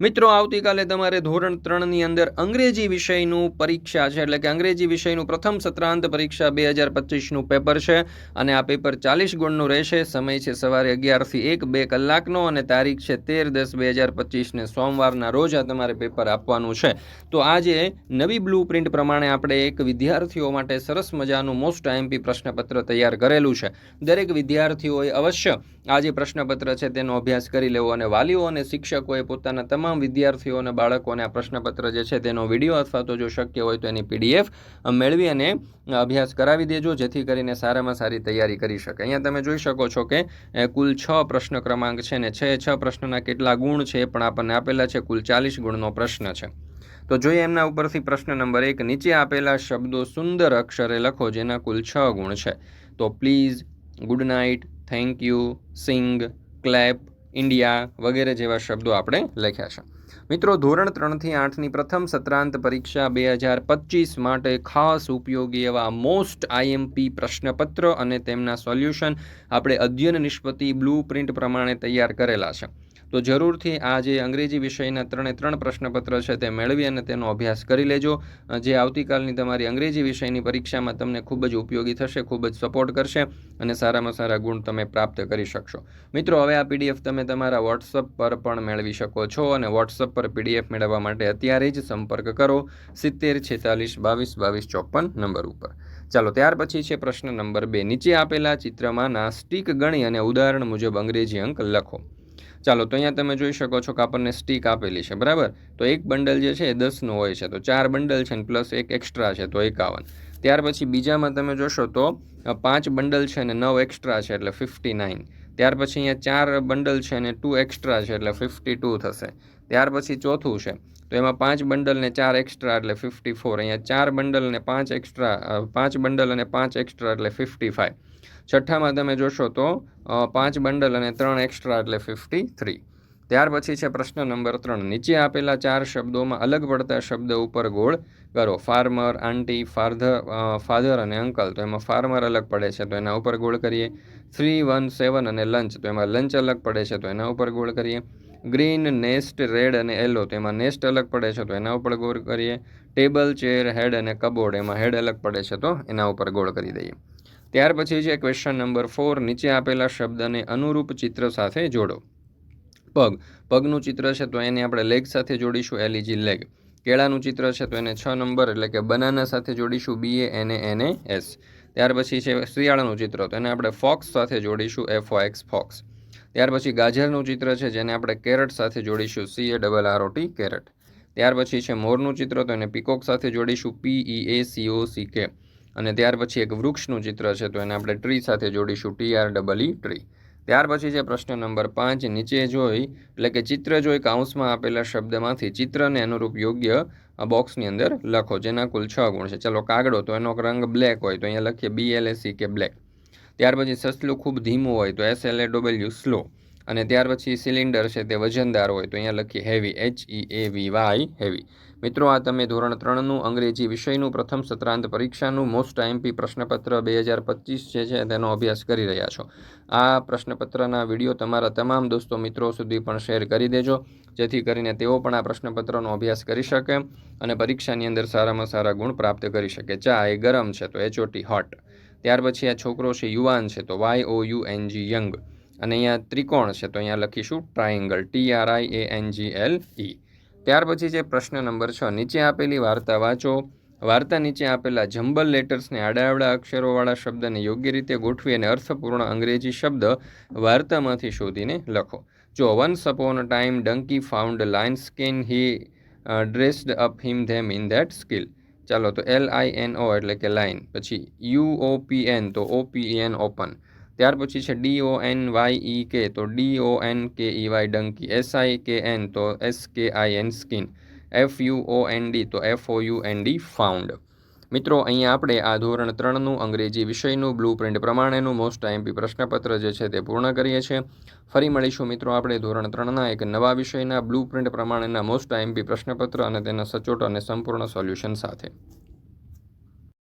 મિત્રો, આવતીકાલે તમારે ધોરણ ત્રણની અંદર અંગ્રેજી વિષયનું પરીક્ષા છે. એટલે કે અંગ્રેજી વિષયનું પ્રથમ સત્રાંત પરીક્ષા બે હજાર પચીસનું પેપર છે અને આ પેપર ચાલીસ ગુણનું રહેશે. સમય છે સવારે અગિયારથી એક, બે કલાકનો અને તારીખ છે તેર દસ બે હજાર પચીસને સોમવારના રોજ આ તમારે પેપર આપવાનું છે. તો આજે નવી બ્લુ પ્રિન્ટ પ્રમાણે આપણે એક વિદ્યાર્થીઓ માટે સરસ મજાનું મોસ્ટ આઈએમપી પ્રશ્નપત્ર તૈયાર કરેલું છે. દરેક વિદ્યાર્થીઓએ અવશ્ય આ જે પ્રશ્નપત્ર છે તેનો અભ્યાસ કરી લેવો અને વાલીઓ અને શિક્ષકોએ પોતાના તમામ વિદ્યાર્થીઓ અને બાળકોને આ પ્રશ્નપત્ર જે છે તેનો વીડિયો અથવા તો જો શક્ય હોય તો એની પીડીએફ મેળવી અને અભ્યાસ કરાવી દેજો, જેથી કરીને સારામાં સારી તૈયારી કરી શકે. અહીંયા તમે જોઈ શકો છો કે કુલ છ પ્રશ્ન ક્રમાંક છે ને છ છ પ્રશ્નના કેટલા ગુણ છે એ પણ આપણને આપેલા છે, કુલ ચાલીસ ગુણનો પ્રશ્ન છે. તો જોઈએ એમના ઉપરથી પ્રશ્ન નંબર એક, નીચે આપેલા શબ્દો સુંદર અક્ષરે લખો, જેના કુલ છ ગુણ છે. તો please good night thank you sing clap India વગેરે જેવા શબ્દો આપણે લખ્યા છે. મિત્રો, ધોરણ ત્રણથી આઠની પ્રથમ સત્રાંત પરીક્ષા બે હજાર પચીસ માટે ખાસ ઉપયોગી એવા મોસ્ટ આઈએમપી પ્રશ્નપત્ર અને તેમના સોલ્યુશન આપણે અધ્યયન નિષ્પતિ બ્લુ પ્રિન્ટ પ્રમાણે તૈયાર કરેલા છે. તો જરૂરથી આ જે અંગ્રેજી વિષયના ત્રણે ત્રણ પ્રશ્નપત્ર છે તે મેળવી અને તેનો અભ્યાસ કરી લેજો. જે આવતીકાલની તમારી અંગ્રેજી વિષયની પરીક્ષામાં તમને ખૂબ જ ઉપયોગી થશે, ખૂબ જ સપોર્ટ કરશે અને સારામાં સારા ગુણ તમે પ્રાપ્ત કરી શકશો. મિત્રો, હવે આ પીડીએફ તમે તમારા વોટ્સઅપ પર પણ મેળવી શકો છો અને વોટ્સઅપ પર પીડીએફ મેળવવા માટે અત્યારે જ સંપર્ક કરો સિત્તેર છેતાલીસ બાવીસ બાવીસ ચોપન નંબર ઉપર. ચાલો, ત્યાર પછી છે પ્રશ્ન નંબર બે. નીચે આપેલા ચિત્રમાં નાસ્ટિક ગણી અને ઉદાહરણ મુજબ અંગ્રેજી અંક લખો. ચાલો, તો અહીંયા તમે જોઈ શકો છો કે આપણને સ્ટીક આપેલી છે, બરાબર? તો એક બંડલ જે છે એ દસનું હોય છે, તો ચાર બંડલ છે ને પ્લસ એક એક્સ્ટ્રા છે, તો એકાવન. ત્યાર પછી બીજામાં તમે જોશો તો પાંચ બંડલ છે ને નવ એક્સ્ટ્રા છે, એટલે ફિફ્ટી નાઇન ત્યાર પછી અહીંયા ચાર બંડલ છે ને ટુ એક્સ્ટ્રા છે, એટલે ફિફ્ટી ટુ થશે. ત્યાર પછી ચોથું છે, તો એમાં પાંચ બંડલ ને ચાર એક્સ્ટ્રા એટલે ફિફ્ટી ફોર અહીંયા ચાર બંડલ ને પાંચ એક્સ્ટ્રા પાંચ બંડલ અને પાંચ એક્સ્ટ્રા એટલે ફિફ્ટી ફાઇવ છઠ્ઠામાં તમે જોશો તો પાંચ બંડલ અને ત્રણ એક્સ્ટ્રા એટલે ફિફ્ટી થ્રી ત્યાર પછી છે પ્રશ્ન નંબર ત્રણ. નીચે આપેલા ચાર શબ્દોમાં અલગ પડતા શબ્દ ઉપર ગોળ કરો. ફાર્મર આંટી ફાધર ફાધર અને અંકલ તો એમાં ફાર્મર અલગ પડે છે, તો એના ઉપર ગોળ કરીએ. થ્રી વન સેવન અને લંચ તો એમાં લંચ અલગ પડે છે, તો એના ઉપર ગોળ કરીએ. ગ્રીન નેસ્ટ રેડ અને યલો તો એમાં નેસ્ટ અલગ પડે છે, તો એના ઉપર ગોળ કરીએ. ટેબલ ચેર હેડ અને કબોર્ડ એમાં હેડ અલગ પડે છે, તો એના ઉપર ગોળ કરી દઈએ. ત્યાર પછી છે ક્વેશ્ચન નંબર ફોર નીચે આપેલા શબ્દને અનુરૂપ ચિત્ર સાથે જોડો. પગ, પગનું ચિત્ર છે તો એને આપણે લેગ સાથે જોડીશું એલઈજી લેગ કેળાનું ચિત્ર છે તો એને છ નંબર, એટલે કે બનાના સાથે જોડીશું બી એ એને એને એસ ત્યાર પછી છે શિયાળાનું ચિત્ર, તો એને આપણે ફોક્સ સાથે જોડીશું એફ ઓ એક્સ ફોક્સ. ત્યાર પછી ગાજરનું ચિત્ર છે, જેને આપણે કેરટ સાથે જોડીશું C A double R T carrot. ત્યાર પછી છે મોરનું ચિત્ર, તો એને પીકોક સાથે જોડીશું પી ઈ એ સી ઓ સી કે અને ત્યાર પછી એક વૃક્ષનું ચિત્ર છે, તો એને આપણે ટ્રી સાથે જોડીશું, T R double E tree. ત્યાર પછી છે પ્રશ્ન નંબર પાંચ, નીચે જોઈ, એટલે કે ચિત્ર જોઈ કાઉન્સમાં આપેલા શબ્દમાંથી ચિત્રને અનુરૂપ યોગ્ય બોક્સની અંદર લખો, જેના કુલ છ ગુણ છે. ચલો કાગડો, તો એનો રંગ બ્લેક હોય, તો અહીંયા લખીએ બી એલ એસી કે બ્લેક. ત્યાર પછી સસલું ખૂબ ધીમું હોય, તો S L A W slow. અને ત્યાર પછી સિલિન્ડર છે તે વજનદાર હોય તો અહીંયા લખીએ heavy H E A V Y heavy મિત્રો, આ તમે ધોરણ ત્રણનું અંગ્રેજી વિષયનું પ્રથમ સત્રાંત પરીક્ષાનું મોસ્ટ આઈએમપી પ્રશ્નપત્ર બે હજાર પચીસ જે છે તેનો અભ્યાસ કરી રહ્યા છો. આ પ્રશ્નપત્રના વીડિયો તમારા તમામ દોસ્તો મિત્રો સુધી પણ શેર કરી દેજો, જેથી કરીને તેઓ પણ આ પ્રશ્નપત્રનો અભ્યાસ કરી શકે અને પરીક્ષાની અંદર સારામાં સારા ગુણ પ્રાપ્ત કરી શકે. ચા એ ગરમ છે, તો એચઓટી હોટ ત્યાર પછી આ છોકરો છે, યુવાન છે, તો Y O U N G young અને અહીંયા ત્રિકોણ છે, તો અહીંયા લખીશું triangle T R I A N G L E ત્યાર પછી છે પ્રશ્ન નંબર છ, નીચે આપેલી વાર્તા વાંચો. વાર્તા નીચે આપેલા જમ્બલ લેટર્સને આડાવડા અક્ષરોવાળા શબ્દને યોગ્ય રીતે ગોઠવી અને અર્થપૂર્ણ અંગ્રેજી શબ્દ વાર્તામાંથી શોધીને લખો. જો once upon time donkey found lion skin he dressed up him them in that skill ચાલો, તો એલ આઈ એન ઓ એટલે કે લાઇન પછી યુ ઓ પી એન તો ઓ પી એન ઓપન ત્યાર પછી છે D O N K E Y તો ડી ઓ એન કે ઈ વાય ડંકી એસ આઈ કે એન તો S K I N skin F O U N D તો F O U N D found મિત્રો, અહીંયા આપણે આ ધોરણ ત્રણનું અંગ્રેજી વિષયનું બ્લુ પ્રિન્ટ પ્રમાણેનું મોસ્ટ આઈએમપી પ્રશ્નપત્ર જે છે તે પૂર્ણ કરીએ છીએ. ફરી મળીશું મિત્રો આપણે ધોરણ ત્રણના એક નવા વિષયના બ્લુ પ્રિન્ટ પ્રમાણેના મોસ્ટ આઈએમપી પ્રશ્નપત્ર અને તેના સચોટ અને સંપૂર્ણ સોલ્યુશન સાથે.